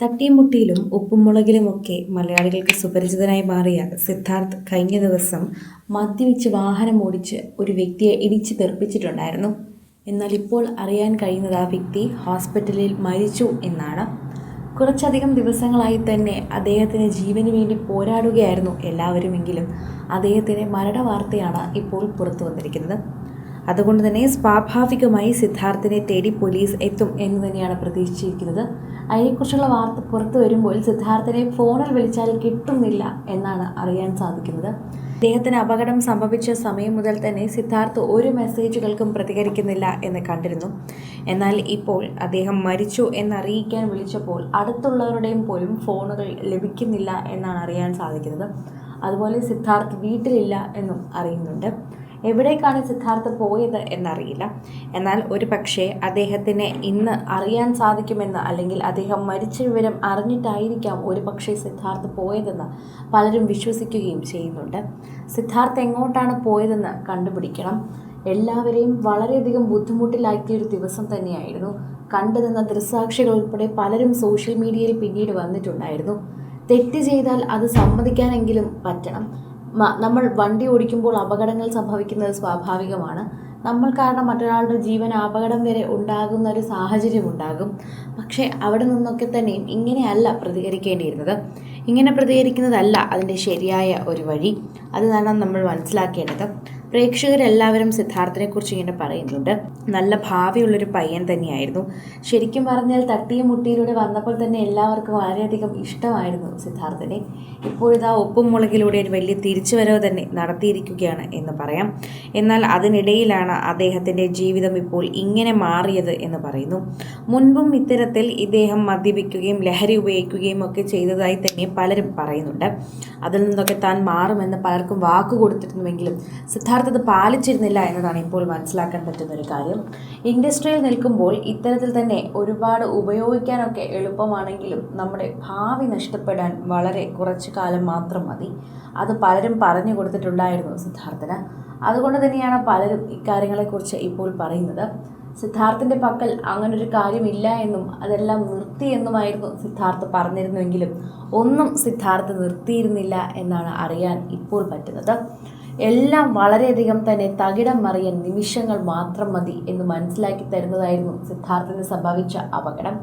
തട്ടിമുട്ടിയിലും ഉപ്പുമുളകിലുമൊക്കെ മലയാളികൾക്ക് സുപരിചിതനായി മാറിയ സിദ്ധാർത്ഥ് കഴിഞ്ഞ ദിവസം മദ്യപിച്ച് വാഹനം ഓടിച്ച് ഒരു വ്യക്തിയെ ഇടിച്ചു തെറിപ്പിച്ചിട്ടുണ്ടായിരുന്നു. എന്നാൽ ഇപ്പോൾ അറിയാൻ കഴിയുന്നത് ആ വ്യക്തി ഹോസ്പിറ്റലിൽ മരിച്ചു എന്നാണ്. കുറച്ചധികം ദിവസങ്ങളായി തന്നെ അദ്ദേഹത്തിന് ജീവന് വേണ്ടി പോരാടുകയായിരുന്നു എല്ലാവരുമെങ്കിലും അദ്ദേഹത്തിന്റെ മരണവാർത്തയാണ് ഇപ്പോൾ പുറത്തു വന്നിരിക്കുന്നത്. അതുകൊണ്ട് തന്നെ സ്വാഭാവികമായി സിദ്ധാർത്ഥിനെ തേടി പോലീസ് എത്തും എന്ന് തന്നെയാണ് പ്രതീക്ഷിച്ചിരിക്കുന്നത്. അതിനെക്കുറിച്ചുള്ള വാർത്ത പുറത്തു വരുമ്പോൾ സിദ്ധാർത്ഥിനെ ഫോണിൽ വിളിച്ചാൽ കിട്ടുന്നില്ല എന്നാണ് അറിയാൻ സാധിക്കുന്നത്. അദ്ദേഹത്തിന് അപകടം സംഭവിച്ച സമയം മുതൽ തന്നെ സിദ്ധാർത്ഥ് ഒരു മെസ്സേജുകൾക്കും പ്രതികരിക്കുന്നില്ല എന്ന് കണ്ടിരുന്നു. എന്നാൽ ഇപ്പോൾ അദ്ദേഹം മരിച്ചു എന്നറിയിക്കാൻ വിളിച്ചപ്പോൾ അടുത്തുള്ളവരുടെയും പോലും ഫോണുകൾ ലഭിക്കുന്നില്ല എന്നാണ് അറിയാൻ സാധിക്കുന്നത്. അതുപോലെ സിദ്ധാർത്ഥ് വീട്ടിലില്ല എന്നും അറിയുന്നുണ്ട്. എവിടേക്കാണ് സിദ്ധാർത്ഥ പോയത് എന്നറിയില്ല. എന്നാൽ ഒരു പക്ഷേ അദ്ദേഹത്തിന് ഇന്ന് അറിയാൻ സാധിക്കുമെന്ന് അല്ലെങ്കിൽ അദ്ദേഹം മരിച്ച വിവരം അറിഞ്ഞിട്ടായിരിക്കാം ഒരു പക്ഷേ സിദ്ധാർത്ഥ് പോയതെന്ന് പലരും വിശ്വസിക്കുകയും ചെയ്യുന്നുണ്ട്. സിദ്ധാർത്ഥ് എങ്ങോട്ടാണ് പോയതെന്ന് കണ്ടുപിടിക്കണം. എല്ലാവരെയും വളരെയധികം ബുദ്ധിമുട്ടിലാക്കിയ ഒരു ദിവസം തന്നെയായിരുന്നു. കണ്ടു നിന്ന ദൃസാക്ഷികൾ ഉൾപ്പെടെ പലരും സോഷ്യൽ മീഡിയയിൽ പിന്നീട് വന്നിട്ടുണ്ടായിരുന്നു. തെറ്റ് ചെയ്താൽ അത് സമ്മതിക്കാനെങ്കിലും പറ്റണം. നമ്മൾ വണ്ടി ഓടിക്കുമ്പോൾ അപകടങ്ങൾ സംഭവിക്കുന്നത് സ്വാഭാവികമാണ്. നമ്മൾ കാരണം മറ്റൊരാളുടെ ജീവൻ അപകടം വരെ ഉണ്ടാകുന്ന ഒരു സാഹചര്യം ഉണ്ടാകും. പക്ഷേ അവിടെ നിന്നൊക്കെ തന്നെയും ഇങ്ങനെയല്ല പ്രതികരിക്കേണ്ടിയിരുന്നത്. ഇങ്ങനെ പ്രതികരിക്കുന്നതല്ല അതിന്റെ ശരിയായ ഒരു വഴി. അത് നമ്മൾ മനസ്സിലാക്കേണ്ടത്. പ്രേക്ഷകരെല്ലാവരും സിദ്ധാർത്ഥിനെക്കുറിച്ച് ഇങ്ങനെ പറയുന്നുണ്ട്. നല്ല ഭാവിയുള്ളൊരു പയ്യൻ തന്നെയായിരുന്നു. ശരിക്കും പറഞ്ഞാൽ തട്ടിയും മുട്ടിയിലൂടെ വന്നപ്പോൾ തന്നെ എല്ലാവർക്കും വളരെയധികം ഇഷ്ടമായിരുന്നു സിദ്ധാർത്ഥിനെ. ഇപ്പോഴിതാ ഒപ്പും മുളകിലൂടെ ഒരു വലിയ തിരിച്ചുവരവ് തന്നെ നടത്തിയിരിക്കുകയാണ് എന്ന് പറയാം. എന്നാൽ അതിനിടയിലാണ് അദ്ദേഹത്തിന്റെ ജീവിതം ഇപ്പോൾ ഇങ്ങനെ മാറിയത് എന്ന് പറയുന്നു. മുൻപും ഇത്തരത്തിൽ ഇദ്ദേഹം മദ്യപിക്കുകയും ലഹരി ഉപയോഗിക്കുകയും ഒക്കെ ചെയ്തതായി തന്നെ പലരും പറയുന്നുണ്ട്. അതിൽ നിന്നൊക്കെ താൻ മാറുമെന്ന് പലർക്കും വാക്ക് കൊടുത്തിരുന്നുവെങ്കിലും സിദ്ധാർത്ഥ അത് പാലിച്ചിരുന്നില്ല എന്നതാണ് ഇപ്പോൾ മനസ്സിലാക്കാൻ പറ്റുന്ന ഒരു കാര്യം. ഇൻഡസ്ട്രിയിൽ നിൽക്കുമ്പോൾ ഇത്തരത്തിൽ തന്നെ ഒരുപാട് ഉപയോഗിക്കാനൊക്കെ എളുപ്പമാണെങ്കിലും നമ്മുടെ ഭാവി നഷ്ടപ്പെടാൻ വളരെ കുറച്ച് കാലം മാത്രം മതി. അത് പലരും പറഞ്ഞു കൊടുത്തിട്ടുണ്ടായിരുന്നു സിദ്ധാർത്ഥന്. അതുകൊണ്ട് തന്നെയാണ് പലരും ഇക്കാര്യങ്ങളെക്കുറിച്ച് ഇപ്പോൾ പറയുന്നത്. സിദ്ധാർത്ഥിന്റെ പക്കൽ അങ്ങനൊരു കാര്യമില്ല എന്നും അതെല്ലാം നിർത്തി എന്നുമായിരുന്നു സിദ്ധാർത്ഥ് പറഞ്ഞിരുന്നുവെങ്കിലും ഒന്നും സിദ്ധാർത്ഥ് നിർത്തിയിരുന്നില്ല എന്നാണ് അറിയാൻ ഇപ്പോൾ പറ്റുന്നത്. എല്ലാം വളരെയധികം തന്നെ തകിടം മറിയാൻ നിമിഷങ്ങൾ മാത്രം മതി എന്ന് മനസ്സിലാക്കി തരുന്നതായിരുന്നു സിദ്ധാർത്ഥിന് സംഭവിച്ച അപകടം.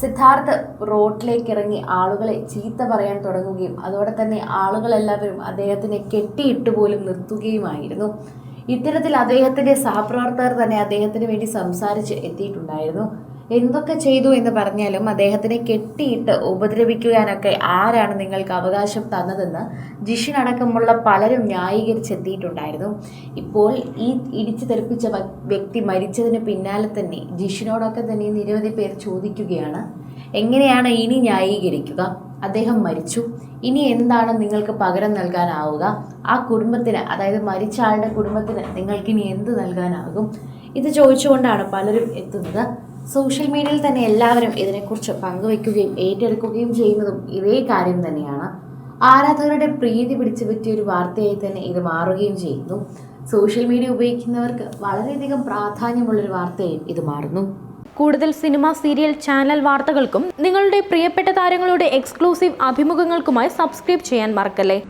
സിദ്ധാർത്ഥ് റോഡിലേക്ക് ഇറങ്ങി ആളുകളെ ചീത്ത പറയാൻ തുടങ്ങുകയും അതോടെ തന്നെ ആളുകളെല്ലാവരും അദ്ദേഹത്തിനെ കെട്ടിയിട്ട് പോലും നിർത്തുകയുമായിരുന്നു. ഇത്തരത്തിൽ അദ്ദേഹത്തിന്റെ സഹപ്രവർത്തകർ തന്നെ അദ്ദേഹത്തിന് വേണ്ടി സംസാരിച്ച് എത്തിയിട്ടുണ്ടായിരുന്നു. എന്തൊക്കെ ചെയ്തു എന്ന് പറഞ്ഞാലും അദ്ദേഹത്തിനെ കെട്ടിയിട്ട് ഉപദ്രവിക്കുവാനൊക്കെ ആരാണ് നിങ്ങൾക്ക് അവകാശം തന്നതെന്ന് ജിഷിൻ അടക്കമുള്ള പലരും ന്യായീകരിച്ചെത്തിയിട്ടുണ്ടായിരുന്നു. ഇപ്പോൾ ഈ ഇടിച്ചു തെറിപ്പിച്ച വ്യക്തി മരിച്ചതിന് പിന്നാലെ തന്നെ ജിഷിനോടൊക്കെ തന്നെ നിരവധി പേർ ചോദിക്കുകയാണ് എങ്ങനെയാണ് ഇനി ന്യായീകരിക്കുക? അദ്ദേഹം മരിച്ചു. ഇനി എന്താണ് നിങ്ങൾക്ക് പകരം നൽകാനാവുക? ആ കുടുംബത്തിന് അതായത് മരിച്ച ആളുടെ കുടുംബത്തിന് നിങ്ങൾക്ക് ഇനി എന്ത് നൽകാനാകും? ഇത് ചോദിച്ചുകൊണ്ടാണ് പലരും എത്തുന്നത്. സോഷ്യൽ മീഡിയയിൽ തന്നെ എല്ലാവരും ഇതിനെക്കുറിച്ച് പങ്കുവയ്ക്കുകയും ഏറ്റെടുക്കുകയും ചെയ്യുന്നതും ഇതേ കാര്യം തന്നെയാണ്. ആരാധകരുടെ പ്രീതി പിടിച്ചു പറ്റിയ ഒരു വാർത്തയായി തന്നെ ഇത് മാറുകയും ചെയ്യുന്നു. സോഷ്യൽ മീഡിയ ഉപയോഗിക്കുന്നവർക്ക് വളരെയധികം പ്രാധാന്യമുള്ളൊരു വാർത്തയായി ഇത് മാറുന്നു. കൂടുതൽ സിനിമ സീരിയൽ ചാനൽ വാർത്തകൾക്കും നിങ്ങളുടെ പ്രിയപ്പെട്ട താരങ്ങളുടെ എക്സ്ക്ലൂസീവ് അഭിമുഖങ്ങൾക്കുമായി സബ്സ്ക്രൈബ് ചെയ്യാൻ മറക്കല്ലേ?